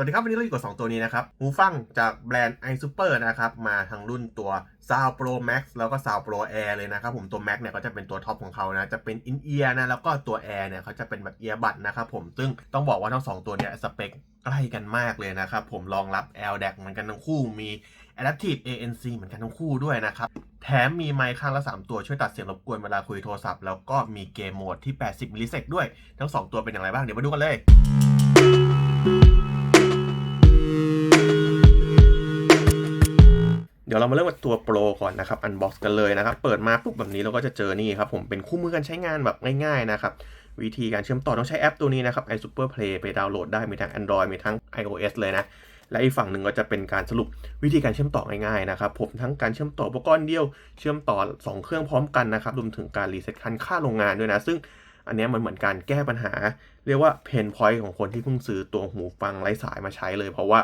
วัสดีครับ วันนี้เราอยู่กับ 2 ตัวนี้นะครับ หูฟังจากแบรนด์ iSuper นะครับ มาทั้งรุ่นตัว Sound Pro Max แล้วก็ Sound Pro Air เลยนะครับผมตัว Max เนี่ยก็จะเป็นตัวท็อปของเขานะ จะเป็น in ear นะ แล้วก็ตัว Air เนี่ยเขาจะเป็นแบบ ear bud นะครับผมซึ่งต้องบอกว่าทั้ง 2 ตัวเนี่ยสเปคใกล้กันมากเลยนะครับผมรองรับ LDAC เหมือนกันทั้งคู่มี Adaptive ANC เหมือนกันทั้งคู่ด้วยนะครับแถมมีไมค์ข้างละ 3 ตัวช่วยตัดเสียงรบกวนเวลาคุยโทรศัพท์แล้วก็มีเกมโหมดที่ 80มิลลิเซกด้วยทั้ง 2 ตัวเป็นอย่างไรบ้างเดี๋ยวมาดูกันเลย เดี๋ยวเรามาเริ่มกับตัวโปรก่อนนะครับอันบ็อกซ์กันเลยนะครับ เปิดมาปุ๊บแบบนี้เราก็จะเจอนี่ครับผมเป็นคู่มือการใช้งานแบบง่ายๆนะครับวิธีการเชื่อมต่อต้องใช้แอปตัวนี้นะครับ iSuper Play ไปดาวน์โหลดได้มีทั้ง Android มีทั้ง iOS เลยนะ และอีกฝั่งหนึ่งก็จะเป็นการสรุปวิธีการเชื่อมต่อง่ายๆนะครับผมทั้งการเชื่อมต่ออุปกรณ์เดียว เชื่อมต่อ 2 เครื่องพร้อมกันนะครับรวมถึงการรีเซ็ตคันค่าโรงงานด้วยนะ ซึ่งอันนี้มันเหมือนการแก้ปัญหา เรียกว่าเพนพอยต์ของคนที่เพิ่งซื้อตัวหูฟังไร้สายมาใช้เลย เพราะว่า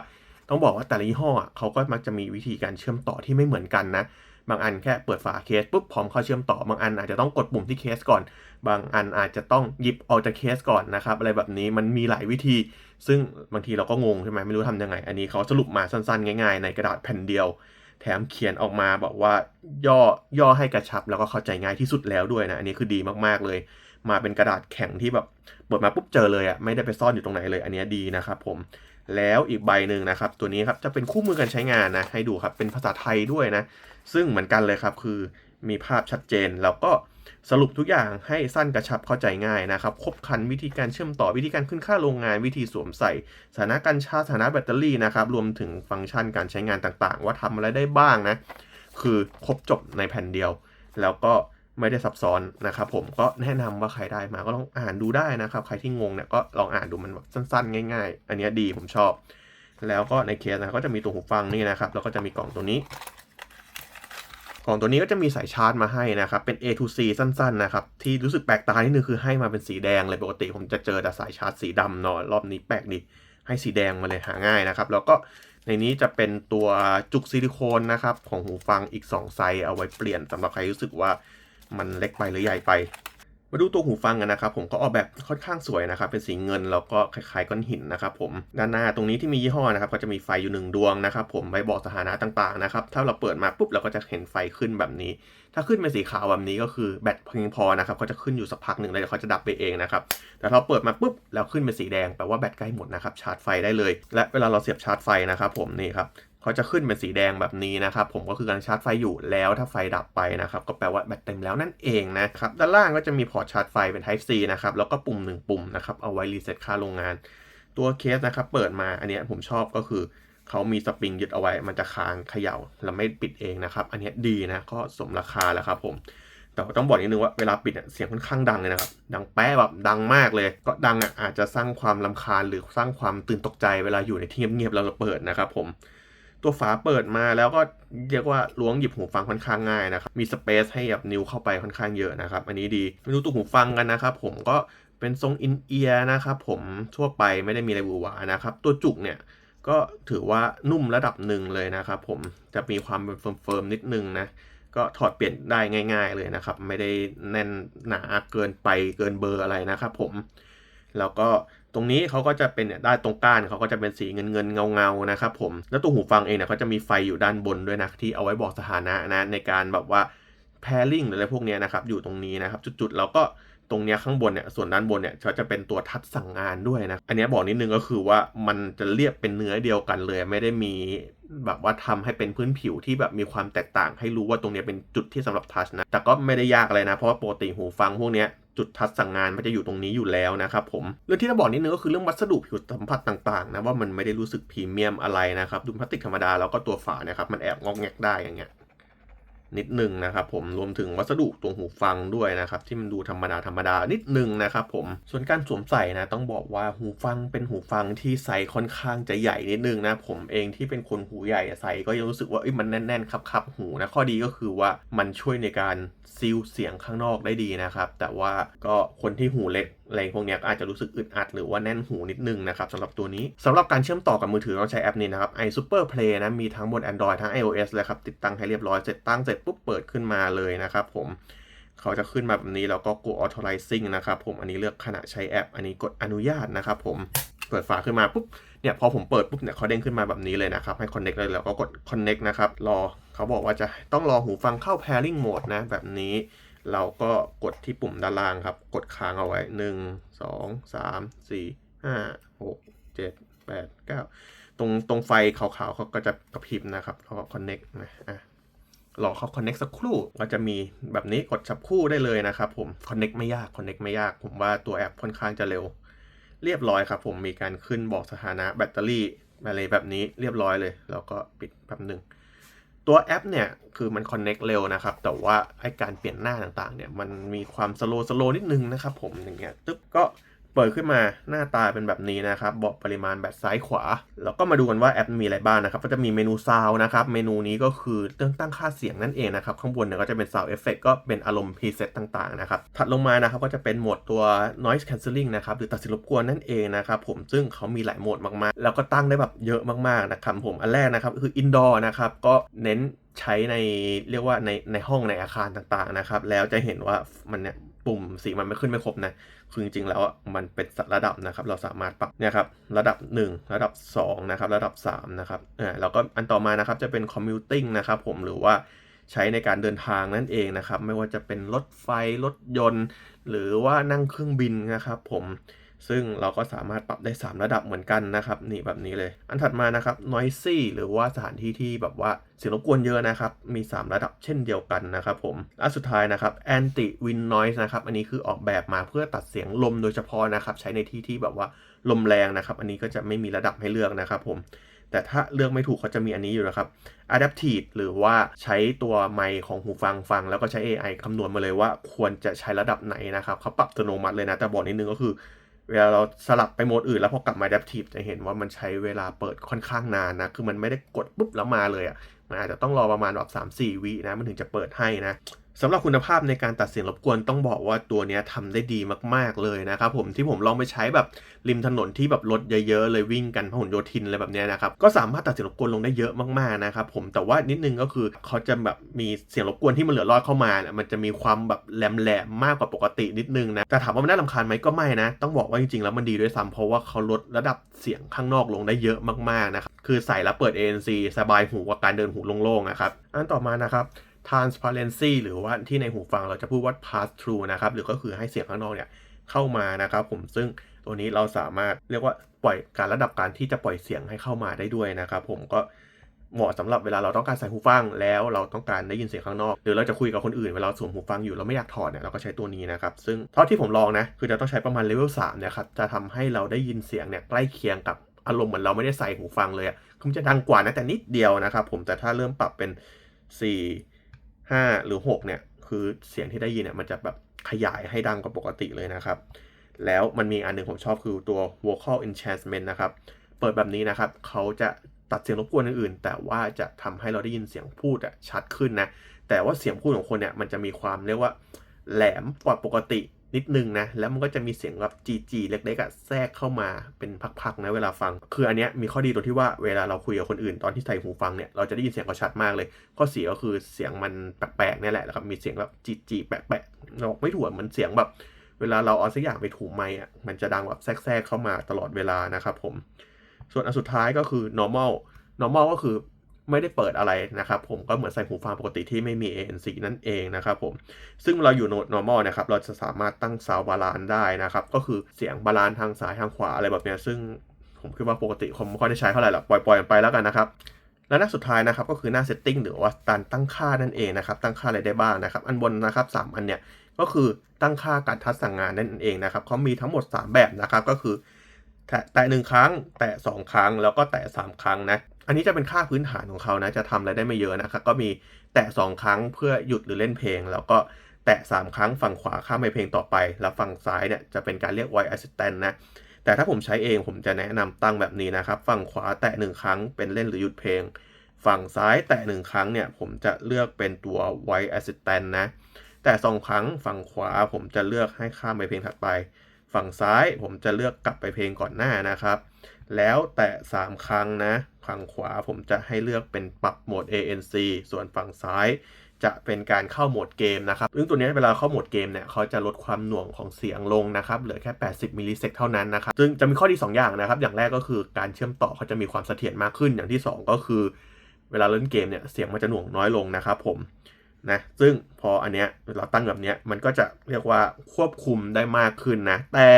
ต้องบอกว่าแต่ละยี่ห้อเขาก็มักจะมีวิธีการเชื่อมต่อที่ไม่เหมือนกันนะ บางอันแค่เปิดฝาเคสปุ๊บพร้อมเข้าเชื่อมต่อบางอันอาจจะต้องกดปุ่มที่เคสก่อน บางอันอาจจะต้องหยิบออกจากเคสก่อนนะครับอะไรแบบนี้มันมีหลายวิธี ซึ่งบางทีเราก็งงใช่ไหมไม่รู้ทำยังไง อันนี้เขาสรุปมาสั้นๆ ง่าย ๆ ในกระดาษแผ่นเดียว แถมเขียนออกมาบอกว่าย่อย่อให้กระชับแล้วก็เข้าใจง่ายที่สุดแล้วด้วยนะอันนี้คือดีมากๆเลยมาเป็นกระดาษแข็งที่แบบเปิดมาปุ๊บเจอเลยอะ่ะไม่ได้ไปซ่อนอยู่ตรงไหนเลยอันนี้ดีนะครับผม แล้วอีกใบหนึ่งนะครับ ตัวนี้ครับจะเป็นคู่มือการใช้งานนะ ให้ดูครับเป็นภาษาไทยด้วยนะ ซึ่งเหมือนกันเลยครับคือมีภาพชัดเจน แล้วก็สรุปทุกอย่างให้สั้นกระชับเข้าใจง่ายนะครับ ครบคันวิธีการเชื่อมต่อวิธีการขึ้นค่าโรงงานวิธีสวมใส่ สถานะการชาร์จสถานะแบตเตอรี่นะครับรวมถึงฟังก์ชันการใช้งานต่างๆ ว่าทำอะไรได้บ้างนะ คือครบจบในแผ่นเดียว แล้วก็ ไม่ได้ซับซ้อนนะครับผมก็แนะนำว่าใครได้มาก็ลองอ่านดูได้นะครับ ใครที่งงเนี่ยก็ลองอ่านดูมันแบบสั้น ๆ ง่าย ๆ อันนี้ดีผมชอบ แล้วก็ในเคสนะก็จะมีตัวหูฟังนี่นะครับแล้วก็จะมีกล่องตัวนี้กล่องตัวนี้ก็จะมีสายชาร์จมาให้นะครับ เป็น A to C สั้น ๆ นะครับ ที่รู้สึกแปลกตานิดนึงคือให้มาเป็นสีแดงเลยปกติผมจะเจอแต่สายชาร์จสีดำเนอะรอบนี้แปลกดีให้สีแดงมาเลยหาง่ายนะครับ แล้วก็ในนี้จะเป็นตัวจุกซิลิโคนนะครับ ของหูฟังอีก 2 ไซส์เอาไว้เปลี่ยนสำหรับใครรู้สึกว่า มันเล็กไปหรือใหญ่ไป มาดูตัวหูฟังกันนะครับผมก็ออกแบบค่อนข้างสวยนะครับเป็นสีเงินแล้วก็คล้ายๆก้อนหินนะครับผมด้านหน้าตรงนี้ที่มียี่ห้อนะครับก็จะมีไฟอยู่หนึ่งดวงนะครับผมไว้บอกสถานะต่างๆนะครับถ้าเราเปิดมาปุ๊บเราก็จะเห็นไฟขึ้นแบบนี้ ถ้าขึ้นเป็นสีขาวแบบนี้ก็คือแบตเพียงพอนะครับก็จะขึ้นอยู่สักพักหนึ่งแล้วเดี๋ยวเขาจะดับไปเองนะครับแต่ถ้าเปิดมาปุ๊บแล้วขึ้นเป็นสีแดงแปลว่าแบตใกล้หมดนะครับชาร์จไฟได้เลย และเวลาเราเสียบชาร์จไฟนะครับผมนี่ครับเขาจะขึ้นเป็นสีแดงแบบนี้นะครับผมก็คือการชาร์จไฟอยู่แล้วถ้าไฟดับไปนะครับก็แปลว่าแบตเต็มแล้วนั่นเองนะครับด้านล่างก็จะมีพอร์ตชาร์จไฟเป็น Type C นะครับแล้วก็ปุ่ม 1 ปุ่มนะครับเอาไว้รีเซ็ตค่าโรงงาน ตัวเคสนะครับเปิดมาอันนี้ผมชอบก็คือ เขามีสปริงยึดเอาไว้ มันจะค้างเขย่าแล้วไม่ปิดเองนะครับ อันนี้ดีนะก็สมราคาแล้วครับผมแต่ต้องบอกนิดนึงว่าเวลาปิดเสียงค่อนข้างดังเลยนะครับ ดังแป๊ะแบบดังมากเลย ก็ดังอะอาจจะสร้างความลำคาญหรือสร้างความตื่นตกใจเวลาอยู่ในที่เงียบๆเราเปิดนะครับผมตัวฝาเปิดมาแล้วก็เรียกว่าล้วงหยิบหูฟังค่อนข้างง่ายนะครับ มีสเปซให้แบบนิ้วเข้าไปค่อนข้างเยอะนะครับ อันนี้ดีมาดูตัวหูฟังกันนะครับผมก็เป็นทรงอินเอียร์นะครับผมทั่วไปไม่ได้มีอะไรหวือหวานะครับ ตัวจุกเนี่ย ก็ถือว่านุ่มระดับหนึ่งเลยนะครับผมจะมีความเป็นเฟิร์มๆนิดนึงนะก็ถอดเปลี่ยนได้ง่าย ๆ เลยนะครับ ไม่ได้แน่นหนาเกินไปเกินเบอร์อะไรนะครับผมแล้วก็ตรงนี้เขาก็จะเป็นเนี่ยด้านตรงก้านเขาก็จะเป็นสีเงินเงินเงาเงานะครับผมแล้วตัวหูฟังเองเนี่ยเขาจะมีไฟอยู่ด้านบนด้วยนะที่เอาไว้บอกสถานะนะในการแบบว่า pairing หรืออะไรพวกนี้นะครับอยู่ตรงนี้นะครับจุดๆแล้วก็ ตรงเนี้ยข้างบนเนี่ยส่วนด้านบนเนี่ยเขาจะเป็นตัวทัดสั่งงานด้วยนะ อันนี้บอกนิดนึงก็คือว่ามันจะเรียบเป็นเนื้อเดียวกันเลย ไม่ได้มีแบบว่าทำให้เป็นพื้นผิวที่แบบมีความแตกต่าง ให้รู้ว่าตรงนี้เป็นจุดที่สำหรับทัชนะแต่ก็ไม่ได้ยากอะไรนะ เพราะว่าปกติหูฟังพวกเนี้ยจุดทัดสั่งงานมันจะอยู่ตรงนี้อยู่แล้วนะครับผมเรื่องที่จะบอกนิดนึงก็คือเรื่องวัสดุผิวสัมผัสต่างๆนะว่ามันไม่ได้รู้สึกพรีเมียมอะไรนะครับดูพลาสติกธรรมดาแล้วก็ตัวฝาเนี่ยครับมันแอบงอกแงกได้อย่างเงี้ย นิดนึงนะครับผมรวมถึงวัสดุตรงหูฟังด้วยนะครับที่มันดูธรรมดาธรรมดานิดนึงนะครับผมส่วนการสวมใส่นะต้องบอกว่าหูฟังเป็นหูฟังที่ใส่ค่อนข้างจะใหญ่นิดนึงนะผมเองที่เป็นคนหูใหญ่ใส่ก็ยังรู้สึกว่ามันแน่นๆครับๆหูนะข้อดีก็คือว่ามันช่วยในการซีลเสียงข้างนอกได้ดีนะครับแต่ว่าก็คนที่หูเล็กอะไรพวกนี้ก็อาจจะรู้สึกอึดอัดหรือว่าแน่นหูนิดนึงนะครับสำหรับตัวนี้สำหรับการเชื่อมต่อกับมือถือต้องใช้แอปนี้นะครับ iSuper Play นะมีทั้งบน Android ทั้ง iOS เลยครับติดตั้งให้เรียบร้อยเสร็จตั้งเสร็จปุ๊บเปิดขึ้นมาเลยนะครับผมเขาจะขึ้นมาแบบนี้แล้วก็ Go Authorizing นะครับผมอันนี้เลือกขณะใช้แอป อันนี้กดอนุญาตนะครับผมเปิดฝาขึ้นมาปุ๊บเนี่ยพอผมเปิดปุ๊บเนี่ยเขาเด้งขึ้นมาแบบนี้เลยนะครับ ให้ connect เลยแล้วก็กด connect นะครับรอเขาบอกว่าจะต้องรอหูฟังเข้า pairing mode นะแบบนี้ เราก็กดที่ปุ่มด้านล่างครับ กดค้างเอาไว้ 1 2 3 4 5 6 7 8 9 ตรงตรงไฟขาวๆเขาก็จะกระพริบนะครับแล้วก็ connect นะอะรอเขา connect สักครู่ก็จะมีแบบนี้กดจับคู่ได้เลยนะครับผม connect ไม่ยาก connect ไม่ยาก ผมว่าตัวแอปค่อนข้างจะเร็ว เรียบร้อยครับผมมีการขึ้นบอกสถานะแบตเตอรี่อะไรแบบนี้เรียบร้อยเลย แล้วก็ปิดแป๊บหนึ่ง ตัวแอปเนี่ยคือมันคอนเน็กเร็วนะครับ แต่ว่าไอการเปลี่ยนหน้าต่างๆเนี่ยมันมีความสโลว์สโลว์นิดนึงนะครับผมอย่างเงี้ยตึ๊บก็ เปิดขึ้นมาหน้าตาเป็นแบบนี้นะครับ บอกปริมาณแบตซ้ายขวา แล้วก็มาดูกันว่าแอปมีอะไรบ้างนะครับ ก็จะมีเมนูซาวนะครับ เมนูนี้ก็คือเรื่องตั้งค่าเสียงนั่นเองนะครับ ข้างบนเนี่ยก็จะเป็น Sound Effect ก็เป็นอารมณ์ preset ต่างๆนะครับ ถัดลงมานะครับก็จะเป็นโหมดตัว noise cancelling นะครับหรือตัดสินรบกวนนั่นเองนะครับผมซึ่งเขามีหลายโหมดมากๆ แล้วก็ตั้งได้แบบเยอะมากๆนะครับผมอันแรกนะครับคือ indoor นะครับก็เน้นใช้ในเรียกว่าในในห้องในอาคารต่างๆนะครับแล้วจะเห็นว่ามันเนี่ย ปุ่มสีมันไม่ขึ้นไม่ครบนะ คือจริงๆแล้วมันเป็นระดับนะครับ เราสามารถปรับเนี่ยครับระดับ 1 ระดับ2นะครับระดับ3นะครับอ่าแล้วก็อันต่อมานะครับจะเป็น commuting นะครับผมหรือว่าใช้ในการเดินทางนั่นเองนะครับ ไม่ว่าจะเป็นรถไฟรถยนต์ หรือว่านั่งเครื่องบินนะครับ ผม ซึ่งเราก็สามารถปรับได้ 3 ระดับเหมือนกันนะครับ นี่แบบนี้เลย อันถัดมานะครับ noisy หรือว่าสถานที่ที่แบบว่าเสียงรบกวนเยอะนะครับ มี 3 ระดับเช่นเดียวกันนะครับผมอันสุดท้ายนะครับ anti wind noise นะครับ อันนี้คือออกแบบมาเพื่อตัดเสียงลมโดยเฉพาะนะครับ ใช้ในที่ที่แบบว่าลมแรงนะครับ อันนี้ก็จะไม่มีระดับให้เลือกนะครับผมแต่ถ้าเลือกไม่ถูกเขาจะมีอันนี้อยู่นะครับ adaptive หรือว่าใช้ตัวไมค์ของหูฟังฟัง แล้วก็ใช้ AI คำนวณมาเลยว่าควรจะใช้ระดับไหนนะครับเขาปรับอัตโนมัติเลยนะ แต่บอกนิดนึงก็คือ เวลาเราสลับไปโหมดอื่นแล้วพอกลับมา adaptive จะเห็นว่ามันใช้เวลาเปิดค่อนข้างนานนะ คือมันไม่ได้กดปุ๊บแล้วมาเลยอะ่ะ มันอาจจะต้องรอประมาณแบบ3-4 วินะ มันถึงจะเปิดให้นะ สำหรับคุณภาพในการตัดเสียงรบกวนต้องบอกว่าตัวนี้ทำได้ดีมากๆเลยนะครับผมที่ผมลองไปใช้แบบริมถนนที่แบบรถเยอะๆเลยวิ่งกันพหลโยธินอะไรแบบนี้นะครับก็สามารถตัดเสียงรบกวนลงได้เยอะมากๆนะครับผมแต่ว่านิดนึงก็คือเขาจะแบบมีเสียงรบกวนที่มันเหลือรอดเข้ามาเนี่ยมันจะมีความแบบแหลมๆมากกว่าปกตินิดนึงนะแต่ถามว่ามันน่ารำคาญไหมก็ไม่นะ ต้องบอกว่าจริงๆแล้วมันดีด้วยซ้ำเพราะว่าเขาลดระดับเสียงข้างนอกลงได้เยอะมากๆนะครับคือใส่แล้วเปิด ANC สบายหูกว่าการเดินหูโล่งๆนะครับอันต่อมานะครับ transparency หรือว่าที่ในหูฟังเราจะพูดว่า pass through นะครับ หรือก็คือให้เสียงข้างนอกเนี่ยเข้ามานะครับ ผมซึ่งตัวนี้เราสามารถเรียกว่าปล่อยการระดับการที่จะปล่อยเสียงให้เข้ามาได้ด้วยนะครับ ผมก็เหมาะสำหรับเวลาเราต้องการใส่หูฟังแล้วเราต้องการได้ยินเสียงข้างนอก หรือเราจะคุยกับคนอื่นเวลาสวมหูฟังอยู่เราไม่อยากถอดเนี่ยเราก็ใช้ตัวนี้นะครับ ซึ่งเท่าที่ผมลองนะคือจะต้องใช้ประมาณเลเวล3เนี่ยครับจะทำให้เราได้ยินเสียงเนี่ยใกล้เคียงกับอารมณ์เหมือนเราไม่ได้ใส่หูฟังเลยอะคือมันจะดังกว่านะแต่นิดเดียวนะครับผมแต่ถ้าเริ่มปรับเป็น4 5 หรือ 6 เนี่ย คือเสียงที่ได้ยินเนี่ยมันจะแบบขยายให้ดังกว่าปกติเลยนะครับ แล้วมันมีอันหนึ่งผมชอบคือตัว vocal enhancement นะครับ เปิดแบบนี้นะครับ เขาจะตัดเสียงรบกวนอื่นๆแต่ว่าจะทำให้เราได้ยินเสียงพูดอะชัดขึ้นนะ แต่ว่าเสียงพูดของคนเนี่ยมันจะมีความเรียกว่าแหลมกว่าปกติ นิดนึงนะ แล้วมันก็จะมีเสียงแบบจีจีเล็กๆอะแทรกเข้ามาเป็นพักๆนะเวลาฟัง คืออันเนี้ยมีข้อดีตรงที่ว่าเวลาเราคุยกับคนอื่นตอนที่ใส่หูฟังเนี่ยเราจะได้ยินเสียงเขาชัดมากเลย ข้อเสียก็คือเสียงมันแปลกๆนี่แหละแล้วครับมีเสียงแบบจีจีแปะๆเราไม่ถูกเหมือนเสียงแบบ เวลาเราเอาสักอย่างไปถูไมค์อะมันจะดังแบบแทรกๆเข้ามาตลอดเวลานะครับผมส่วนอันสุดท้ายก็คือ normal normal ก็คือ ไม่ได้เปิดอะไรนะครับผมก็เหมือนใส่หูฟังปกติที่ไม่มี ANC นั่นเองนะครับผมซึ่งเราอยู่ normal นะครับเราจะสามารถตั้ง sound balance ได้นะครับ ก็คือเสียงบาลานทางซ้ายทางขวาอะไรแบบนี้ซึ่งผมคิดว่าปกติผมไม่ค่อยได้ใช้เท่าไหร่หรอกปล่อยๆไปแล้วกันนะครับและหน้าสุดท้ายนะครับก็คือหน้า setting หรือว่าการตั้งค่านั่นเองนะครับ ตั้งค่าอะไรได้บ้างนะครับ อันบนนะครับสามอันเนี่ยก็คือตั้งค่าการทัดสั่งงานนั่นเองนะครับเขามีทั้งหมด 3 แบบนะครับก็คือ แตะหนึ่งครั้ง แตะสองครั้งแล้วก็แตะสามครั้งนะ อันนี้จะเป็นค่าพื้นฐานของเขานะ จะทำอะไรได้ไม่เยอะนะครับ ก็มีแตะสองครั้งเพื่อหยุดหรือเล่นเพลง แล้วก็แตะสามครั้งฝั่งขวาข้ามไปเพลงต่อไป แล้วฝั่งซ้ายเนี่ยจะเป็นการเรียก voice assistant นะ แต่ถ้าผมใช้เองผมจะแนะนำตั้งแบบนี้นะครับ ฝั่งขวาแตะหนึ่งครั้งเป็นเล่นหรือหยุดเพลง ฝั่งซ้ายแตะหนึ่งครั้งเนี่ยผมจะเลือกเป็นตัว voice assistant นะ แต่สองครั้งฝั่งขวาผมจะเลือกให้ข้ามไปเพลงถัดไป ฝั่งซ้ายผมจะเลือกกลับไปเพลงก่อนหน้านะครับ แล้วแตะ 3 ครั้งนะ ฝั่งขวาผมจะให้เลือกเป็นปรับโหมด ANC ส่วนฝั่งซ้ายจะเป็นการเข้าโหมดเกมนะครับ ซึ่งตัวนี้เวลาเข้าโหมดเกมเนี่ยเขาจะลดความหน่วงของเสียงลงนะครับ เหลือแค่ 80 มิลลิเซกเท่านั้นนะครับ ซึ่งจะมีข้อดี 2 อย่างนะครับ อย่างแรกก็คือการเชื่อมต่อเขาจะมีความเสถียรมากขึ้น อย่างที่ 2 ก็คือ เวลาเล่นเกมเนี่ยเสียงมันจะหน่วงน้อยลงนะครับผม นะ ซึ่งพออันเนี้ยเราตั้งแบบเนี้ยมันก็จะเรียกว่าควบคุมได้มากขึ้นนะ แต่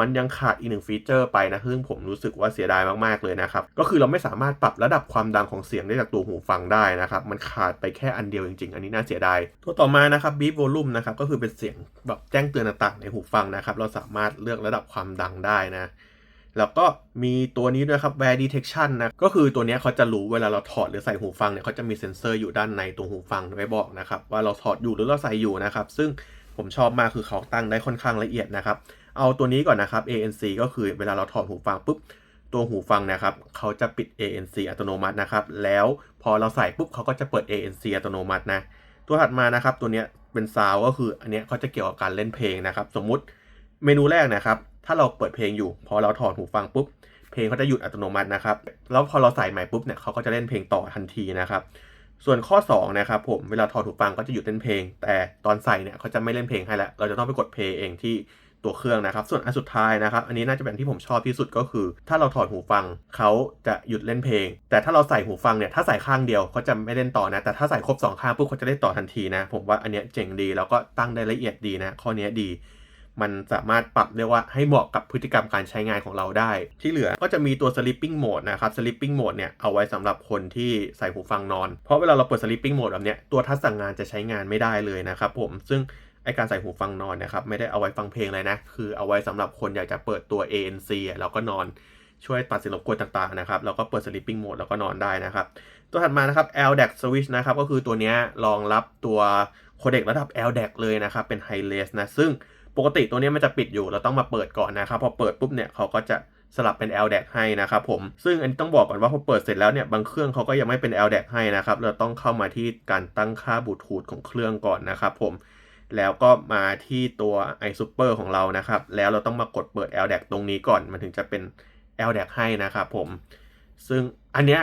มันยังขาดอีกหนึ่งฟีเจอร์ไปนะซึ่งผมรู้สึกว่าเสียดายมากๆเลยนะครับ ก็คือเราไม่สามารถปรับระดับความดังของเสียงได้จากตัวหูฟังได้นะครับ มันขาดไปแค่อันเดียวจริงๆ อันนี้น่าเสียดาย ตัวต่อมานะครับ Beep Volume นะครับ ก็คือเป็นเสียงแบบแจ้งเตือนต่างๆในหูฟังนะครับ เราสามารถเลือกระดับความดังได้นะแล้วก็มีตัวนี้ด้วยครับ Wear Detection นะ ก็คือตัวนี้เขาจะรู้เวลาเราถอดหรือใส่หูฟังเนี่ยเขาจะมีเซ็นเซอร์อยู่ด้านในตัวหูฟังไว้บอกนะครับ ว่าเราถอดอยู่หรือเราใส่อยู่นะครับ ซึ่งผมชอบมากคือเขาตั้งได้ค่อนข้างละเอียดนะครับ เอาตัวนี้ก่อนนะครับ ANC ก็คือเวลาเราถอดหูฟังปุ๊บตัวหูฟังนะครับเขาจะปิด ANC อัตโนมัตินะครับ แล้วพอเราใส่ปุ๊บเขาก็จะเปิด ANC อัตโนมัตินะ ตัวถัดมานะครับ ตัวเนี้ยเป็นซาวก็คืออันเนี้ยเขาจะเกี่ยวกับการเล่นเพลงนะครับ สมมุติเมนูแรกนะครับ ถ้าเราเปิดเพลงอยู่ พอเราถอดหูฟังปุ๊บเพลงเขาจะหยุดอัตโนมัตินะครับ แล้วพอเราใส่ใหม่ปุ๊บเนี่ยเขาก็จะเล่นเพลงต่อทันทีนะครับ ส่วนข้อ2นะครับผมเวลาถอดหูฟังก็จะหยุดเล่นเพลง แต่ตอนใส่เนี่ยเขาจะไม่เล่นเพลงให้แล้วเราจะต้องไปกดเพลงเองที่ ตัวเครื่องนะครับ ส่วนอันสุดท้ายนะครับ อันนี้น่าจะเป็นที่ผมชอบที่สุดก็คือ ถ้าเราถอดหูฟังเขาจะหยุดเล่นเพลง แต่ถ้าเราใส่หูฟังเนี่ยถ้าใส่ข้างเดียวเขาจะไม่เล่นต่อนะ แต่ถ้าใส่ครบ2ข้างปุ๊บเขาจะเล่นต่อทันทีนะ ผมว่าอันเนี้ยเจ๋งดีแล้วก็ตั้งได้ละเอียดดีนะข้อเนี้ยดีมันสามารถปรับได้ว่าให้เหมาะกับพฤติกรรมการใช้งานของเราได้ ที่เหลือก็จะมีตัว sleeping mode นะครับ sleeping mode เนี่ยเอาไว้สำหรับคนที่ใส่หูฟังนอน เพราะเวลาเราเปิด sleeping mode แบบเนี้ยตัวทัดสั่งงานจะใช้งานไม่ได้เลยนะครับผมซึ่ง ไอการใส่หูฟังนอนนะครับไม่ได้เอาไว้ฟังเพลงเลยนะ คือเอาไว้สำหรับคนอยากจะเปิดตัว ANC แล้วก็นอนช่วยตัดเสียงรบกวนต่างๆนะครับแล้วก็เปิด sleeping mode แล้วก็นอนได้นะครับ ตัวถัดมานะครับ LDAC switch นะครับก็คือตัวนี้รองรับตัวโคเด็กระดับ LDAC เลยนะครับเป็น high res นะซึ่งปกติตัวนี้มันจะปิดอยู่เราต้องมาเปิดก่อนนะครับพอเปิดปุ๊บเนี่ยเขาก็จะสลับเป็น LDAC ให้นะครับผมซึ่งอันนี้ต้องบอกก่อนว่าพอเปิดเสร็จแล้วเนี่ยบางเครื่องเขาก็ยังไม่เป็น LDAC ให้นะครับเราต้องเข้ามาที่การตั้งค่าบลูทูธของเครื่องก่อนนะครับผม แล้วก็มาที่ตัว iSuper ของเรานะครับ แล้วเราต้องมากดเปิด LDAC ตรงนี้ก่อน มันถึงจะเป็น LDAC ให้นะครับผม ซึ่งอันเนี้ย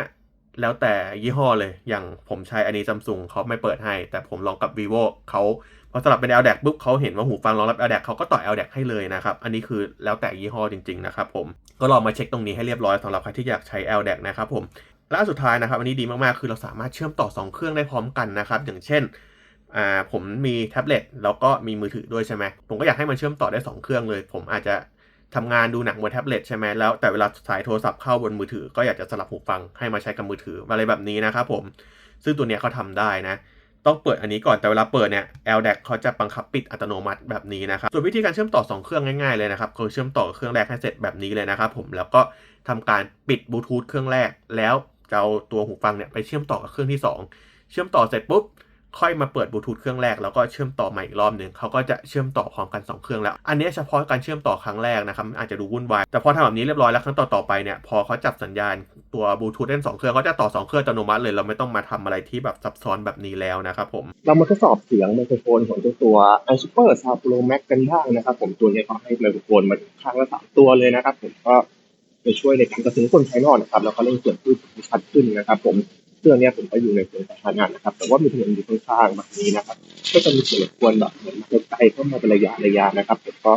แล้วแต่ยี่ห้อเลย อย่างผมใช้อันนี้ซัมซุงเขาไม่เปิดให้ แต่ผมลองกับ vivo เขาพอสลับเป็น LDAC ปุ๊บเขาเห็นว่าหูฟังรองรับ LDAC เขาก็ต่อ LDAC ให้เลยนะครับ อันนี้คือแล้วแต่ยี่ห้อจริงๆนะครับผม ก็ลองมาเช็คตรงนี้ให้เรียบร้อยสำหรับใครที่อยากใช้ LDAC นะครับผม และสุดท้ายนะครับอันนี้ดีมากๆ คือเราสามารถเชื่อมต่อ 2 เครื่องได้พร้อมกันนะครับ อย่างเช่น อ่าผมมีแท็บเล็ตแล้วก็มีมือถือด้วยใช่ไหมผมก็อยากให้มันเชื่อมต่อได้ 2 เครื่องเลย ผมอาจจะทำงานดูหนังบนแท็บเล็ตใช่ไหมแล้วแต่เวลาสายโทรศัพท์เข้าบนมือถือ ก็อยากจะสลับหูฟังให้มาใช้กับมือถืออะไรแบบนี้นะครับผมซึ่งตัวเนี้ยเขาทำได้นะต้องเปิดอันนี้ก่อนแต่เวลาเปิดเนี่ย LDAC เขาจะบังคับปิดอัตโนมัติแบบนี้นะครับส่วนวิธีการเชื่อมต่อ 2 เครื่องง่ายๆเลยนะครับคือเชื่อมต่อเครื่องแรกให้เสร็จแบบนี้เลยนะครับผมแล้วก็ทำการปิดบลูทูธเครื่องแรก แล้วจะเอาตัวหูฟังเนี่ยไปเชื่อมต่อกับเครื่องที่ 2 เชื่อมต่อเสร็จปุ๊บ ค่อยมาเปิดบลูทูธเครื่องแรกแล้วก็เชื่อมต่อใหม่อีกรอบหนึ่งเขาก็จะเชื่อมต่อพร้อมกัน 2 เครื่องแล้ว อันนี้เฉพาะการเชื่อมต่อครั้งแรกนะครับอาจจะดูวุ่นวายแต่พอทำแบบนี้เรียบร้อยแล้วครั้งต่อๆไปเนี่ยพอเขาจับสัญญาณตัวบลูทูธเล่นสองเครื่องเขาจะต่อสองเครื่องอัตโนมัติเลยเราไม่ต้องมาทำอะไรที่แบบซับซ้อนแบบนี้แล้วนะครับผมเรามาทดสอบเสียงไมโครโฟนของตัว iSuper Sound Pro Max กันบ้างนะครับผมตัวนี้เขาให้ไมโครโฟนมาข้างละสามตัวเลยนะครับผมก็จะช่วยในการกระตุ้นคนภายนอกนะครับแล้วก็เล่นเสียงพูดที่ชัดขึ้นนะครับผม เครื่องเนี้ยผมก็อยู่ในสวนสาธารณะนะครับ แต่ว่ามีถนนอยู่ข้างๆแบบนี้นะครับ ก็จะมีเสียงรบกวนแบบเหมือนมาไกลเข้ามาเป็นระยะระยะนะครับผมก็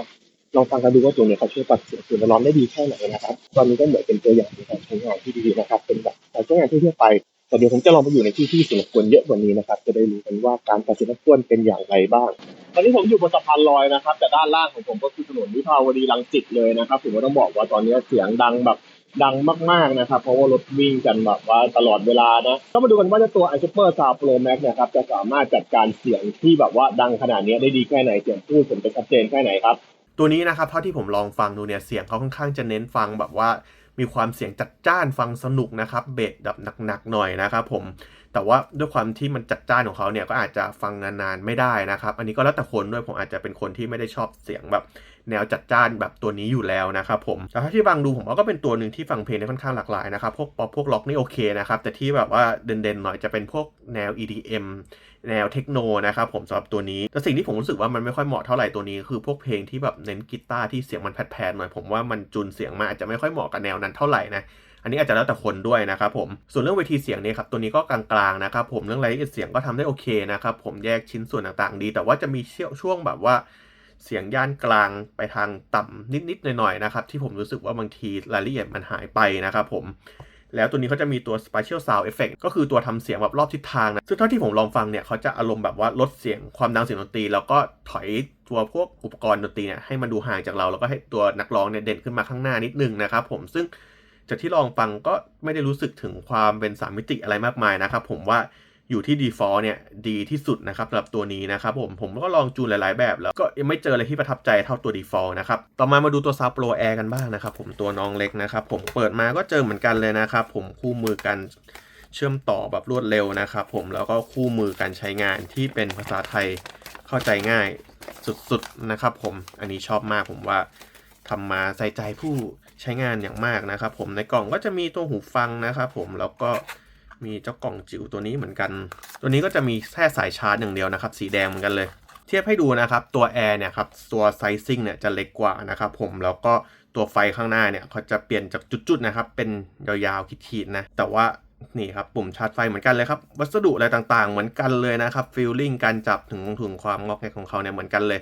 ลองฟังกันดูว่าตัวเนี้ยเขาช่วยตัดเสียงสิ่งแวดล้อมได้ดีแค่ไหนนะครับ ตอนนี้ก็เหมือนเป็นตัวอย่างในการใช้งานที่ดีนะครับ เป็นแบบการใช้งานทั่วไปแต่เดี๋ยวผมจะลองไปอยู่ในที่ที่เสียงรบกวนเยอะกว่านี้นะครับ จะได้รู้กันว่าการตัดเสียงรบกวนเป็นอย่างไรบ้าง ตอนนี้ผมอยู่บนสะพานลอยนะครับ แต่ด้านล่างของผมก็คือถนนวิภาวดีรังสิตเลยนะครับผมก็ต้องบอกว่าตอนนี้เสียงดังแบบ ดังมากๆนะครับ เพราะว่ารถวิ่งกันแบบว่าตลอดเวลานะ ก็มาดูกันว่าจ้าตัว iSuper Sound Pro Max เนะครับจะสามารถจัดการเสียงที่แบบว่าดังขนาดนี้ได้ดีแค่ไหนเสียงพูดผมจะชัดเจนแค่ไหนครับ ตัวนี้นะครับเท่าที่ผมลองฟังดูเนี่ยเสียงเขาค่อนข้างจะเน้นฟังแบบว่ามีความเสียงจัดจ้านฟังสนุกนะครับเบสแบบหนักๆหน่อยนะครับผมแต่ว่าด้วยความที่มันจัดจ้านของเขาเนี่ยก็อาจจะฟังนานๆไม่ได้นะครับ อันนี้ก็แล้วแต่คนด้วยผมอาจจะเป็นคนที่ไม่ได้ชอบเสียงแบบ แนวจัดจ้านแบบตัวนี้อยู่แล้วนะครับผมแต่ถ้าที่ฟังดูผมว่าก็เป็นตัวหนึ่งที่ฟังเพลงได้ค่อนข้างหลากหลายนะครับพวกป๊อปพวกล็อกนี่โอเคนะครับแต่ที่แบบว่าเด่นๆหน่อยจะเป็นพวกแนว EDM แนวเทคโนนะครับผมสำหรับตัวนี้แต่สิ่งที่ผมรู้สึกว่ามันไม่ค่อยเหมาะเท่าไหร่ตัวนี้ คือพวกเพลงที่แบบเน้นกีตาร์ที่เสียงมันแผดๆหน่อยผมว่ามันจูนเสียงมาอาจจะไม่ค่อยเหมาะกับแนวนั้นเท่าไหร่นะอันนี้อาจจะแล้วแต่คนด้วยนะครับผม ส่วนเรื่องเวทีเสียงเนี่ยครับ ตัวนี้ก็กลางๆนะครับผม เรื่องรายละเอียดเสียงก็ทำได้โอเคนะครับผม แยกชิ้นส่วนต่างๆดี แต่ว่าจะมีช่วงแบบว่า เสียงย่านกลางไปทางต่ำนิดๆหน่อยๆนะครับ ที่ผมรู้สึกว่าบางทีรายละเอียดมันหายไปนะครับผมแล้วตัวนี้เขาจะมีตัว Spatial Sound Effect ก็คือตัวทำเสียงแบบรอบทิศทางนะ ซึ่งเท่าที่ผมลองฟังเนี่ยเขาจะอารมณ์แบบว่าลดเสียงความดังเสียงดนตรี แล้วก็ถอยตัวพวกอุปกรณ์ดนตรีเนี่ยให้มันดูห่างจากเรา แล้วก็ให้ตัวนักร้องเนี่ยเด่นขึ้นมาข้างหน้านิดนึงนะครับผม ซึ่งจากที่ลองฟังก็ไม่ได้รู้สึกถึงความเป็นสามมิติอะไรมากมายนะครับผมว่า อยู่ที่ default เนี่ยดีที่สุดนะครับสำหรับตัวนี้นะครับผมผมก็ลองจูนหลาย ๆ แบบแล้วก็ยังไม่เจออะไรที่ประทับใจเท่าตัว default นะครับต่อมามาดูตัว Sound Pro Air กันบ้างนะครับผมตัวน้องเล็กนะครับผมเปิดมาก็เจอเหมือนกันเลยนะครับผมคู่มือกันเชื่อมต่อแบบรวดเร็วนะครับผมแล้วก็คู่มือการใช้งานที่เป็นภาษาไทยเข้าใจง่ายสุดๆนะครับผมอันนี้ชอบมากผมว่าทำมาใส่ใจผู้ใช้งานอย่างมากนะครับผมในกล่องก็จะมีตัวหูฟังนะครับผมแล้วก็ มีเจ้ากล่องจิ๋วตัวนี้เหมือนกัน ตัวนี้ก็จะมีแค่สายชาร์จอย่างเดียวนะครับ สีแดงเหมือนกันเลย เทียบให้ดูนะครับ ตัวแอร์เนี่ยครับตัวไซซิ่งเนี่ยจะเล็กกว่านะครับผมแล้วก็ตัวไฟข้างหน้าเนี่ยเขาจะเปลี่ยนจากจุดๆนะครับ เป็นยาวๆขีดๆนะแต่ว่านี่ครับปุ่มชาร์จไฟเหมือนกันเลยครับ วัสดุอะไรต่างๆ เหมือนกันเลยนะครับฟีลลิ่งการจับถึงถึงความงอกแงกของเขาเนี่ยเหมือนกันเลย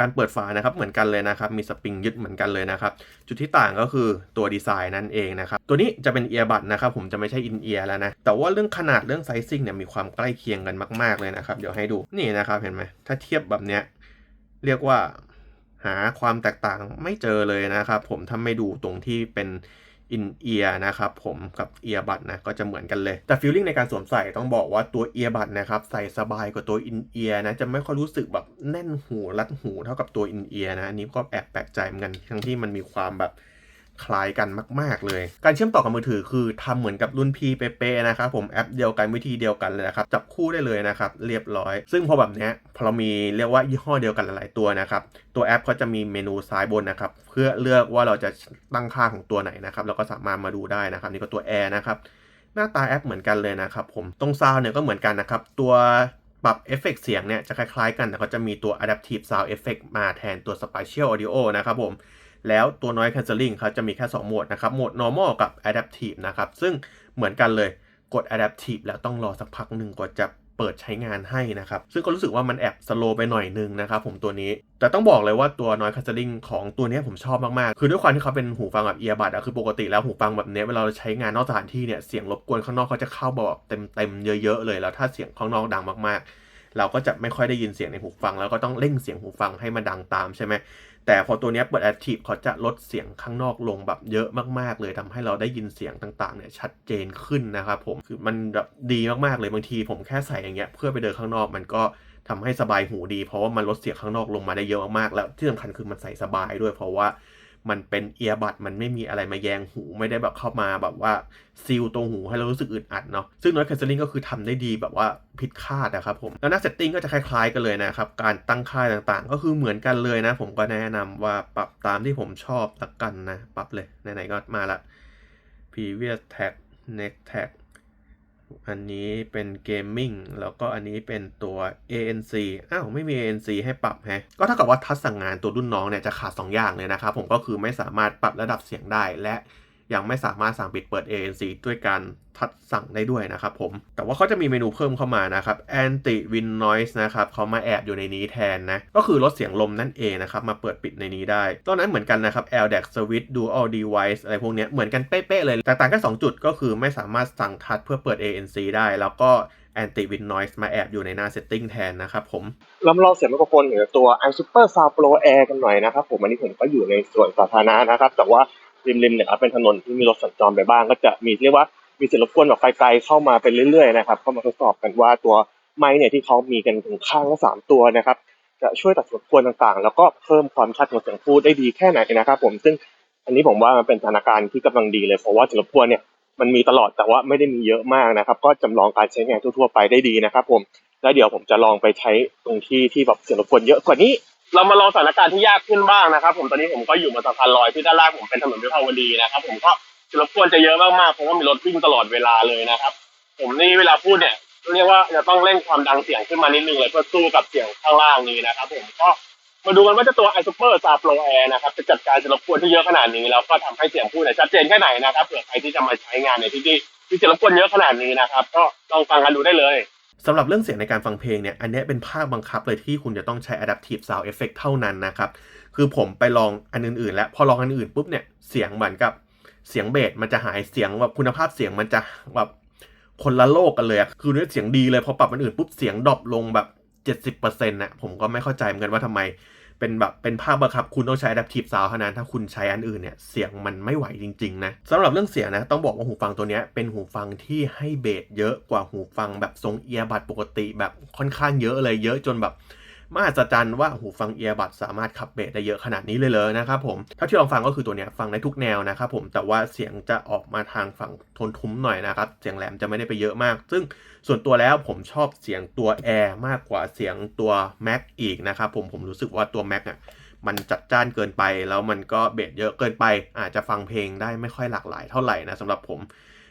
การเปิดฝานะครับเหมือนกันเลยนะครับ มีสปริงยึดเหมือนกันเลยนะครับ จุดที่ต่างก็คือตัวดีไซน์นั่นเองนะครับ ตัวนี้จะเป็นเอียร์บัตนะครับ ผมจะไม่ใช่อินเอียร์แล้วนะ แต่ว่าเรื่องขนาดเรื่องไซซิ่งเนี่ยมีความใกล้เคียงกันมาก ๆเลยนะครับ เดี๋ยวให้ดูนี่นะครับเห็นไหมถ้าเทียบแบบเนี้ยเรียกว่าหาความแตกต่างไม่เจอเลยนะครับ ผมถ้าไม่ดูตรงที่เป็น อินเอียร์นะครับผมกับเอียร์บัตนะก็จะเหมือนกันเลย แต่ฟีลลิ่งในการสวมใส่ต้องบอกว่าตัวเอียร์บัตนะครับใส่สบายกว่าตัวอินเอียร์นะจะไม่ค่อยรู้สึกแบบแน่นหูรัดหูเท่ากับตัวอินเอียร์นะอันนี้ก็แอบแปลกใจเหมือนกันทั้งที่มันมีความแบบ คล้ายกันมาก ๆ เลย การเชื่อมต่อกับมือถือคือทำเหมือนกับรุ่นพี่เป๊ะๆนะครับผมแอปเดียวกันวิธีเดียวกันเลยนะครับจับคู่ได้เลยนะครับเรียบร้อย ซึ่งพอแบบเนี้ยพอเรามีเรียกว่ายี่ห้อเดียวกันหลายๆตัวนะครับตัวแอปเขาจะมีเมนูซ้ายบนนะครับเพื่อเลือกว่าเราจะตั้งค่าของตัวไหนนะครับแล้วก็สามารถมาดูได้นะครับนี่ก็ตัว Air นะครับหน้าตาแอปเหมือนกันเลยนะครับผมตรงซาวเนี่ยก็เหมือนกันนะครับตัวปรับเอฟเฟกเสียงเนี่ยจะคล้ายๆกันแต่เขาจะมีตัว Adaptive Sound Effect มาแทนตัว Spatial Audio นะครับผม แล้วตัว Noise Cancelling เขาจะมีแค่ 2 โหมดนะครับ โหมด normal กับ adaptive นะครับ ซึ่งเหมือนกันเลยกด adaptive แล้วต้องรอสักพักหนึ่งกว่าจะเปิดใช้งานให้นะครับ ซึ่งก็รู้สึกว่ามันแอบสโลไปหน่อยนึงนะครับผมตัวนี้ แต่ต้องบอกเลยว่าตัว noise cancelling ของตัวนี้ผมชอบมาก ๆ คือด้วยความที่เขาเป็นหูฟังแบบเอียบัดอะคือปกติแล้วหูฟังแบบนี้เวลาเราใช้งานนอกสถานที่เนี่ย เสียงรบกวนข้างนอกเขาจะเข้าแบบเต็ม ๆ เยอะ ๆ เลย แล้วถ้าเสียงข้างนอกดังมาก ๆ เราก็จะไม่ค่อยได้ยินเสียงในหูฟัง แล้วก็ต้องเร่งเสียงหูฟังให้มันดังตามใช่ไหม แต่พอตัวนี้เปิด Active เขาจะลดเสียงข้างนอกลงแบบเยอะมากๆ เลยทำให้เราได้ยินเสียงต่างๆเนี่ยชัดเจนขึ้นนะครับผมคือมันแบบดีมากๆเลยบางทีผมแค่ใส่อย่างเงี้ยเพื่อไปเดินข้างนอกมันก็ทำให้สบายหูดี เพราะว่ามันลดเสียงข้างนอกลงมาได้เยอะมากๆแล้วที่สำคัญคือมันใส่สบายด้วยเพราะว่า มันเป็นเอียบัดมันไม่มีอะไรมาแยงหูไม่ได้แบบเข้ามาแบบว่าซีลตรงหูให้เรารู้สึกอึดอัดเนาะซึ่ง noise cancelling ก็คือทำได้ดีแบบว่าผิดคาดนะครับผมแล้วหน้า setting ก็จะคล้ายๆกันเลยนะครับการตั้งค่าต่างๆ ก็คือเหมือนกันเลยนะ ผมก็แนะนำว่าปรับตามที่ผมชอบละกันนะปรับเลยไหนๆก็มาละ previous tag next tag อันนี้เป็นเกมมิ่งแล้วก็อันนี้เป็นตัว ANC อ้าวไม่มี ANC ให้ปรับแฮะก็เท่ากับว่าทัศสั่งงานตัวรุ่นน้องเนี่ยจะขาด 2 อย่างเลยนะครับผมก็คือไม่สามารถปรับระดับเสียงได้และ ยังไม่สามารถสั่งปิดเปิด ANC ด้วยการทัดสั่งได้ด้วยนะครับผม แต่ว่าเขาจะมีเมนูเพิ่มเข้ามานะครับ anti wind noise นะครับเขามาแอบอยู่ในนี้แทนนะ ก็คือลดเสียงลมนั่นเองนะครับ มาเปิดปิดในนี้ได้ตอนนั้นเหมือนกันนะครับ LDAC switch dual device อะไรพวกนี้เหมือนกันเป๊ะๆเลย แต่ต่างแค่2จุดก็คือไม่สามารถสั่งทัดเพื่อเปิด ANC ได้ แล้วก็ anti wind noise มาแอบอยู่ในหน้า setting แทนนะครับผมเราลองเสียงไมโครโฟนขอตัว iSuper Sound Pro Air กันหน่อยนะครับผมอันนี้ผมก็อยู่ในส่วนสาธารณะนะครับ แต่ว่า ริมๆเนี่ยครับเป็นถนนที่มีรถสัญจรไปบ้าง ก็จะมีเรียกว่ามีเสียงรบกวนแบบไกลๆเข้ามาเป็นเรื่อยๆนะครับเข้ามาทดสอบกันว่าตัวไมค์เนี่ยที่เขามีกันถึงข้างละสามตัวนะครับจะช่วยตัดรบกวนต่างๆ แล้วก็เพิ่มความชัดของเสียงพูดได้ดีแค่ไหนนะครับผมซึ่งอันนี้ผมว่ามันเป็นสถานการณ์ที่กำลังดีเลยเพราะว่าเสียงรบกวนเนี่ยมันมีตลอดแต่ว่าไม่ได้มีเยอะมากนะครับ ก็จำลองการใช้งานทั่วๆไปได้ดีนะครับ ผมแล้วเดี๋ยวผมจะลองไปใช้ตรงที่ที่แบบเสียงรบกวนเยอะกว่านี้ เรามาลองสถานการณ์ที่ยากขึ้นบ้างนะครับ ผมตอนนี้ผมก็อยู่บนสะพานลอยที่ด้านล่างผมเป็นถนนวิภาวดีนะครับ ผมก็เสียงรบกวนจะเยอะมากๆเพราะว่ามีรถวิ่งตลอดเวลาเลยนะครับ ผมนี่เวลาพูดเนี่ยเรียกว่าจะต้องเร่งความดังเสียงขึ้นมานิดนึงเลยเพื่อสู้กับเสียงข้างล่างนี้นะครับผมก็มาดูกันว่าจะตัว i Super s a Pro Air นะครับจะจัดการจะรบกวนที่เยอะขนาดนี้แล้วก็ทำให้เสียงพูดเนี่ยชัดเจนแค่ไหนนะครับเผื่อใครที่จะมาใช้งานในที่ที่ที่จะรบกวนเยอะขนาดนี้นะครับ ก็ลองฟังกันดูได้เลย สำหรับเรื่องเสียงในการฟังเพลงเนี่ย อันนี้เป็นภาคบังคับเลยที่คุณจะต้องใช้ adaptive sound effect เท่านั้นนะครับ คือผมไปลองอันอื่น ๆ แล้ว พอลองอันอื่นปุ๊บเนี่ย เสียงเหมือนกับเสียงเบสมันจะหายเสียงแบบคุณภาพเสียงมันจะแบบคนละโลกกันเลยคือเนื้อเสียงดีเลยพอปรับอันอื่นปุ๊บเสียงดรอปลงแบบ70%นะผมก็ไม่เข้าใจเหมือนกันว่าทำไม เป็นแบบเป็นภาพบังคับ คุณต้องใช้ adaptive sound เท่านั้น ถ้าคุณใช้อันอื่นเนี่ยเสียงมันไม่ไหวจริงๆนะสำหรับเรื่องเสียงนะต้องบอกว่าหูฟังตัวนี้เป็นหูฟังที่ให้เบสเยอะกว่าหูฟังแบบทรงเอียบัดปกติแบบค่อนข้างเยอะเลยเยอะจนแบบ มหัศจรรย์ว่าหูฟังเอียบัดสามารถขับเบสได้เยอะขนาดนี้เลยเลยนะครับผมถ้าที่ลองฟังก็คือตัวเนี้ยฟังได้ทุกแนวนะครับผมแต่ว่าเสียงจะออกมาทางฝั่งทนทุ้มหน่อยนะครับเสียงแหลมจะไม่ได้ไปเยอะมาก ซึ่งส่วนตัวแล้วผมชอบเสียงตัว Air มากกว่าเสียงตัว Mac อีกนะครับผมผมรู้สึกว่าตัว Mac อะมันจัดจ้านเกินไปแล้วมันก็เบสเยอะเกินไป อาจจะฟังเพลงได้ไม่ค่อยหลากหลายเท่าไหร่นะสำหรับผม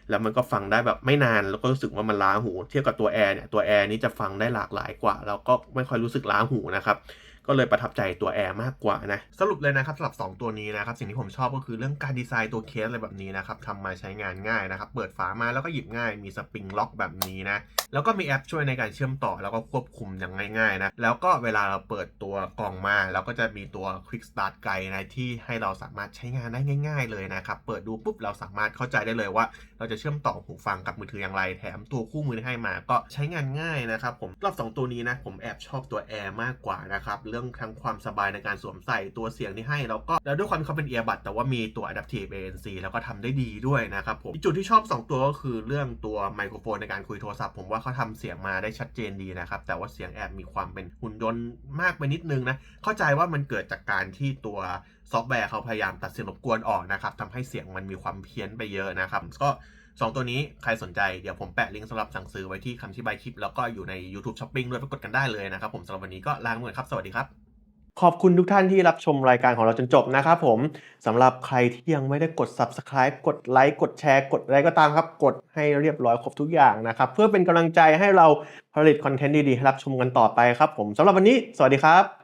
แล้วมันก็ฟังได้แบบไม่นานแล้วก็รู้สึกว่ามันล้าหู เทียบกับตัวแอร์เนี่ยตัวแอร์นี้จะฟังได้หลากหลายกว่า แล้วก็ไม่ค่อยรู้สึกล้าหูนะครับ ก็เลยประทับใจตัว Air มากกว่านะ สรุปเลยนะครับสำหรับ 2 ตัวนี้นะครับ สิ่งที่ผมชอบก็คือเรื่องการดีไซน์ตัวเคสอะไรแบบนี้นะครับทำมาใช้งานง่ายนะครับ เปิดฝามาแล้วก็หยิบง่าย มีสปริงล็อกแบบนี้นะ แล้วก็มีแอปช่วยในการเชื่อมต่อแล้วก็ควบคุมอย่างง่ายๆนะ แล้วก็เวลาเราเปิดตัวกล่องมาเราก็จะมีตัว Quick Start Guide นะที่ให้เราสามารถใช้งานได้ง่าย ๆ เลยนะครับ เปิดดูปุ๊บเราสามารถเข้าใจได้เลยว่า เราจะเชื่อมต่อหูฟังกับมือถืออย่างไร แถมตัวคู่มือที่ให้มาก็ใช้งานง่ายนะครับผมรอบสองตัวนี้นะผมแอบชอบตัว Air มากกว่านะครับเรื่องทั้งความสบายในการสวมใส่ตัวเสียงที่ให้แล้วก็แล้วด้วยความที่เขาเป็น earbud แต่ว่ามีตัว adaptive ANC แล้วก็ทำได้ดีด้วยนะครับผมจุดที่ชอบ 2 ตัวก็คือเรื่องตัวไมโครโฟนในการคุยโทรศัพท์ ผมว่าเขาทำเสียงมาได้ชัดเจนดีนะครับแต่ว่าเสียงแอบมีความเป็นหุ่นยนต์มากไปนิดนึงนะเข้าใจว่ามันเกิดจากการที่ตัวซอฟต์แวร์เขาพยายามตัดเสียงรบกวนออกนะครับทำให้เสียงมันมีความเพี้ยนไปเยอะนะครับก็ 2 ตัวนี้ใครสนใจเดี๋ยวผมแปะลิงก์สำหรับสั่งซื้อไว้ที่คำที่ใบคลิป แล้วก็อยู่ใน YouTube Shopping ด้วยไปกดกันได้เลยนะครับผมสำหรับวันนี้ก็ลาไปก่อนครับ สวัสดีครับ ขอบคุณทุกท่านที่รับชมรายการของเราจนจบนะครับผมสำหรับใครที่ยังไม่ได้กด Subscribe กดไลค์กดแชร์กดอะไรก็ตามครับ กดให้เรียบร้อยครบทุกอย่างนะครับเพื่อเป็นกำลังใจให้เราผลิตคอนเทนต์ดีๆให้รับชมกันต่อไปครับผมสำหรับวันนี้ สวัสดีครับ